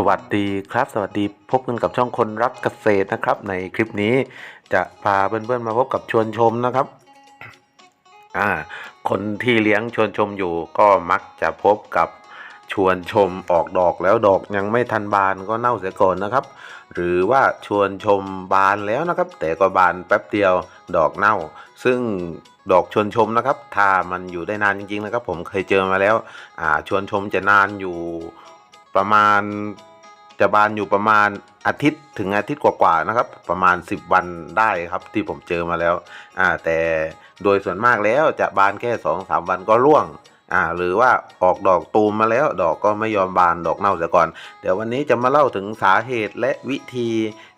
สวัสดีครับ สวัสดีพบกันกับช่องคนรักเกษตรนะครับ ในคลิปนี้จะพาเพื่อนๆมาพบกับชวนชมนะครับอ่าคนที่เลี้ยงชวนชมอยู่ก็มักจะพบกับชวนชมออกดอกแล้วดอกยังไม่ทันบานก็เน่าเสียก่อนนะครับ หรือว่าชวนชมบานแล้วนะครับ แต่ก็บานแป๊บเดียวดอกเน่า ซึ่งดอกชวนชมนะครับ ถ้ามันอยู่ได้นานจริงๆนะครับ ผมเคยเจอมาแล้วอ่าชวนชมจะนานอยู่ประมาณ จะบานอยู่ประมาณอาทิตย์ถึงอาทิตย์กว่าๆนะครับ ประมาณ 10 วันได้ครับที่ผมเจอมาแล้วอ่าแต่โดยส่วนมากแล้วจะบานแค่2อสวันก็ร่วงอ่าหรือว่าออกดอกตูมมาแล้วดอกก็ไม่ยอมบานดอกเน่าเสียก่อน เดี๋ยววันนี้จะมาเล่าถึงสาเหตุและวิธี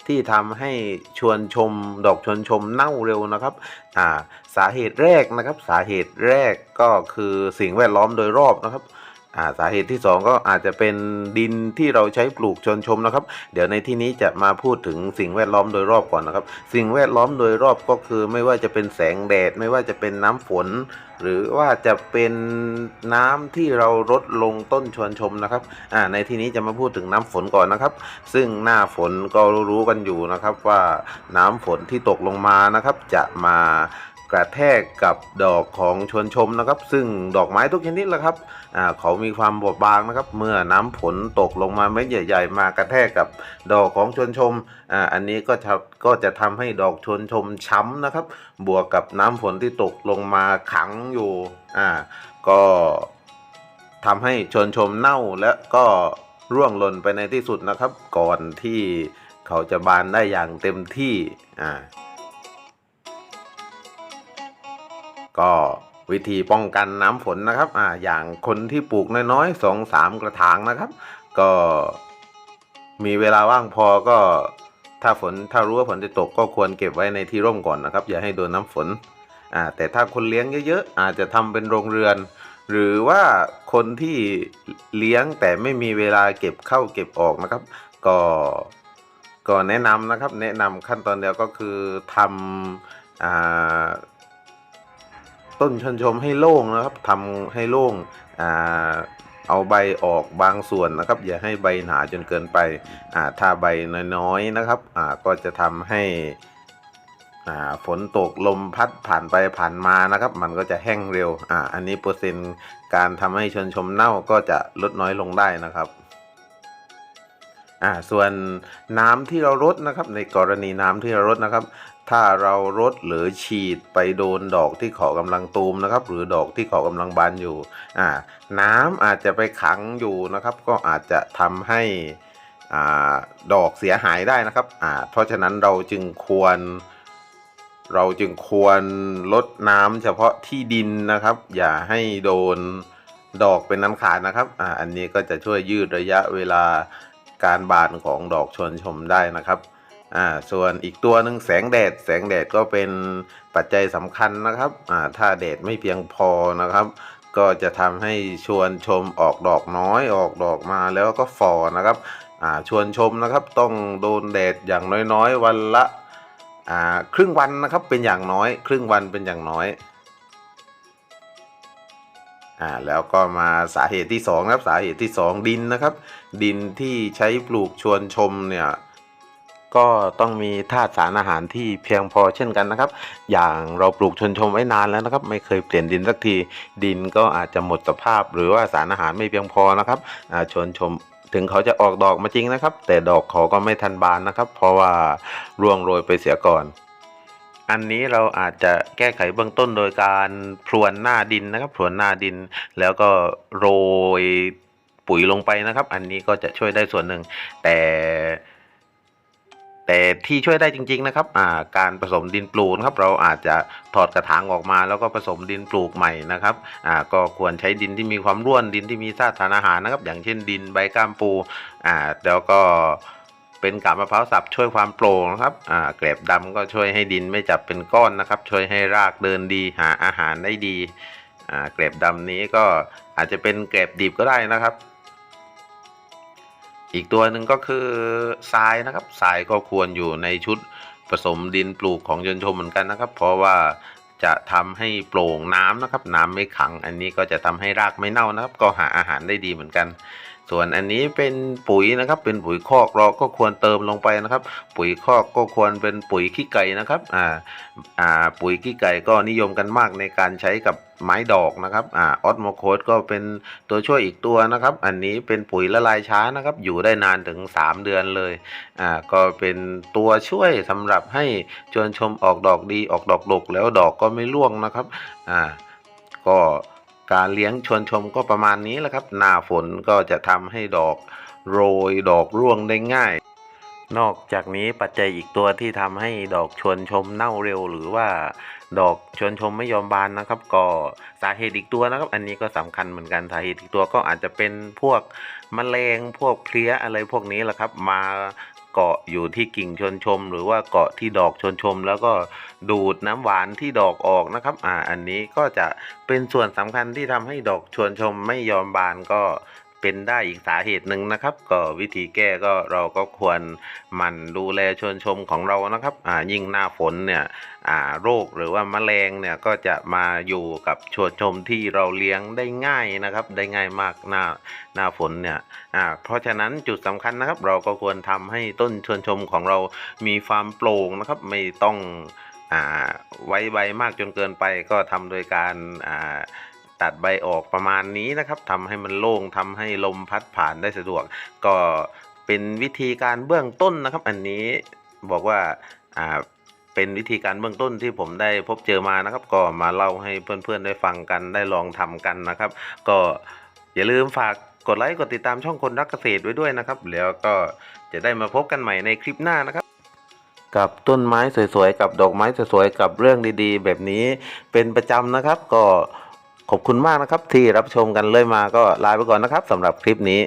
ที่ทำให้ชวนชม ดอกชวนชมเน่าเร็วนะครับอ่าสาเหตุแรกนะครับ สาเหตุแรกก็คือสิ่งแวดล้อมโดยรอบนะครับ สาเหตุที่ 2 ก็อาจจะเป็นดินที่เราใช้ปลูกชนชมนะครับ เดี๋ยวในที่นี้จะมาพูดถึงสิ่งแวดล้อมโดยรอบก่อนนะครับ สิ่งแวดล้อมโดยรอบก็คือไม่ว่าจะเป็นแสงแดด ไม่ว่าจะเป็นน้ำฝน หรือว่าจะเป็นน้ำที่เรารดลงต้นชวนชมนะครับอ่าในที่นี้จะมาพูดถึงน้ำฝนก่อนนะครับ ซึ่งหน้าฝนก็รู้กันอยู่นะครับว่าน้ำฝนที่ตกลงมานะครับ จะมา กระแทกกับดอกของชวนชมนะครับ ซึ่งดอกไม้ทุกชนิดละครับเขามีความบอบบางนะครับ เมื่อน้ำฝนตกลงมาเม็ดใหญ่ ๆ มากระแทกกับดอกของชวนชมออันนี้ก็จะก็จะทำให้ดอกชวนชมช้ำนะครับ บวกกับน้ำฝนที่ตกลงมาขังอยู่อ่าก็ทำให้ชวนชมเน่าและก็ร่วงหล่นไปในที่สุดนะครับ ก่อนที่เขาจะบานได้อย่างเต็มที่อ่า ก็วิธีป้องกันน้ำฝนนะครับอ่าอย่างคนที่ปลูกน้อยๆสองสามกระถางนะครับ ก็มีเวลาว่างพอก็ถ้าฝนถ้ารู้ว่าฝนจะตกก็ควรเก็บไว้ในที่ร่มก่อนนะครับ อย่าให้โดนน้ำฝนอ่าแต่ถ้าคนเลี้ยงเยอะๆอาจจะทำเป็นโรงเรือน หรือว่าคนที่เลี้ยงแต่ไม่มีเวลาเก็บเข้าเก็บออกนะครับ ก็ก็แนะนำนะครับ แนะนำขั้นตอนเดียวก็คือทำอ่า ต้นชนชมให้โล่งนะครับทำให้โล่งอ่าเอาใบออกบางส่วนนะครับ อย่าให้ใบหนาจนเกินไปอ่าถ้าใบน้อยๆนะครับอ่าก็จะทำให้อ่าฝนตกลมพัดผ่านไปผ่านมานะครับ มันก็จะแห้งเร็วอ่าอันนี้เปอร์เซ็นต์การทำให้ชนชมเน่าก็จะลดน้อยลงได้นะครับ อ่าส่วนน้ำที่เรารดนะครับ ในกรณีน้ำที่เรารดนะครับ ถ้าเรารดหรือฉีดไปโดนดอกที่เขากำลังตูมนะครับ หรือดอกที่เขากำลังบานอยู่อ่าน้ำอาจจะไปขังอยู่นะครับ ก็อาจจะทำให้อ่าดอกเสียหายได้นะครับอ่าเพราะฉะนั้นเราจึงควร เราจึงควรลดน้ำเฉพาะที่ดินนะครับ อย่าให้โดนดอกเป็นน้ำขาดนะครับอ่าอันนี้ก็จะช่วยยืดระยะเวลา การบานของดอกชวนชมได้นะครับอ่าส่วนอีกตัวหนึ่งแสงแดด แสงแดดก็เป็นปัจจัยสำคัญนะครับอ่าถ้าแดดไม่เพียงพอนะครับ ก็จะทำให้ชวนชมออกดอกน้อยออกดอกมาแล้วก็ฝ่อนะครับอ่าชวนชมนะครับต้องโดนแดดอย่างน้อยๆ วันละอ่าครึ่งวันนะครับเป็นอย่างน้อย ครึ่งวันเป็นอย่างน้อย อ่าแล้วก็มาสาเหตุที่สองนะครับสาเหตุที่สองดินนะครับ ดินที่ใช้ปลูกชวนชมเนี่ยก็ต้องมีธาตุสารอาหารที่เพียงพอเช่นกันนะครับ อย่างเราปลูกชวนชมไว้นานแล้วนะครับ ไม่เคยเปลี่ยนดินสักทีดินก็อาจจะหมดสภาพ หรือว่าสารอาหารไม่เพียงพอนะครับอ่าชวนชมถึงเขาจะออกดอกมาจริงนะครับ แต่ดอกเขาก็ไม่ทันบานนะครับ เพราะว่าร่วงโรยไปเสียก่อน อันนี้เราอาจจะแก้ไขเบื้องต้นโดยการพรวนหน้าดินนะครับพรวนหน้าดินแล้วก็โรยปุ๋ยลงไปนะครับ อันนี้ก็จะช่วยได้ส่วนหนึ่ง แต่ แต่ที่ช่วยได้จริง ๆนะครับาการผสมดินปลูกนครับ เราอาจจะถอดกระถางออกมา แล้วก็ผสมดินปลูกใหม่นะครับก็ควรใช้ดินที่มีความร่วนดินที่มีธาตุสารอาหารนะครับ อย่างเช่นดินใบก้ามปูแล้วก็ เป็นกาบมะพร้าวสับช่วยความโปร่งนะครับอ่าแกลบดำก็ช่วยให้ดินไม่จับเป็นก้อนนะครับ ช่วยให้รากเดินดีหาอาหารได้ดีอ่าแกลบดำนี้ก็อาจจะเป็นแกลบดิบก็ได้นะครับ อีกตัวหนึ่งก็คือทรายนะครับทรายก็ควรอยู่ในชุดผสมดินปลูกของยนชมเหมือนกันนะครับ เพราะว่าจะทำให้โปร่งน้ำนะครับ น้ำไม่ขัง อันนี้ก็จะทำให้รากไม่เน่านะครับ ก็หาอาหารได้ดีเหมือนกัน ส่วนอันนี้เป็นปุ๋ยนะครับ เป็นปุ๋ยคอกเราก็ควรเติมลงไปนะครับ ปุ๋ยคอกก็ควรเป็นปุ๋ยขี้ไก่นะครับอ่าอ่าปุ๋ยขี้ไก่ก็นิยมกันมากในการใช้กับไม้ดอกนะครับอ่าออสโมโคสก็เป็นตัวช่วยอีกตัวนะครับ อันนี้เป็นปุ๋ยละลายช้านะครับ อยู่ได้นานถึง 3 เดือนเลยอ่าก็เป็นตัวช่วยสำหรับให้ชวนชมออกดอกดีออกดอกดกแล้วดอกก็ไม่ร่วงนะครับอ่าก็ การเลี้ยงชวนชมก็ประมาณนี้แหละครับ หน้าฝนก็จะทำให้ดอกโรยดอกร่วงได้ง่าย นอกจากนี้ปัจจัยอีกตัวที่ทำให้ดอกชวนชมเน่าเร็ว หรือว่าดอกชวนชมไม่ยอมบานนะครับ ก็สาเหตุอีกตัวนะครับ อันนี้ก็สำคัญเหมือนกันสาเหตุอีกตัวก็อาจจะเป็นพวกแมลงพวกเพลี้ยอะไรพวกนี้แหละครับ มา เกาะอยู่ที่กิ่งชวนชม หรือว่าเกาะที่ดอกชวนชม แล้วก็ดูดน้ำหวานที่ดอกออกนะครับ อ่า อันนี้ก็จะเป็นส่วนสำคัญที่ทำให้ดอกชวนชมไม่ยอมบานก็ เป็นได้อีกสาเหตุหนึ่งนะครับ ก็วิธีแก้ก็เราก็ควรหมั่นดูแลชวนชมของเรานะครับอ่ายิ่งหน้าฝนเนี่ยอ่าโรคหรือว่าแมลงเนี่ยก็จะมาอยู่กับชวนชมที่เราเลี้ยงได้ง่ายนะครับ ได้ง่ายมากหน้าหน้าฝนเนี่ยอ่าเพราะฉะนั้นจุดสำคัญนะครับ เราก็ควรทำให้ต้นชวนชมของเรามีความโปร่งนะครับ ไม่ต้องอ่าไว้ใบมากจนเกินไปก็ทำโดยการอ่า ตัดใบออกประมาณนี้นะครับทำให้มันโล่งทำให้ลมพัดผ่านได้สะดวก ก็เป็นวิธีการเบื้องต้นนะครับ อันนี้บอกว่าอ่าเป็นวิธีการเบื้องต้นที่ผมได้พบเจอมานะครับ ก็มาเล่าให้เพื่อนๆได้ฟังกันได้ลองทำกันนะครับ ก็อย่าลืมฝากกดไลค์กดติดตามช่องคนรักเกษตรไว้ด้วยนะครับ แล้วก็จะได้มาพบกันใหม่ในคลิปหน้านะครับ กับต้นไม้สวยๆ กับดอกไม้สวยๆ กับเรื่องดีๆ แบบนี้เป็นประจำนะครับ ก็ ขอบคุณมากนะครับที่รับชมกันเลยมาก็ลาไปก่อนนะครับสำหรับคลิปนี้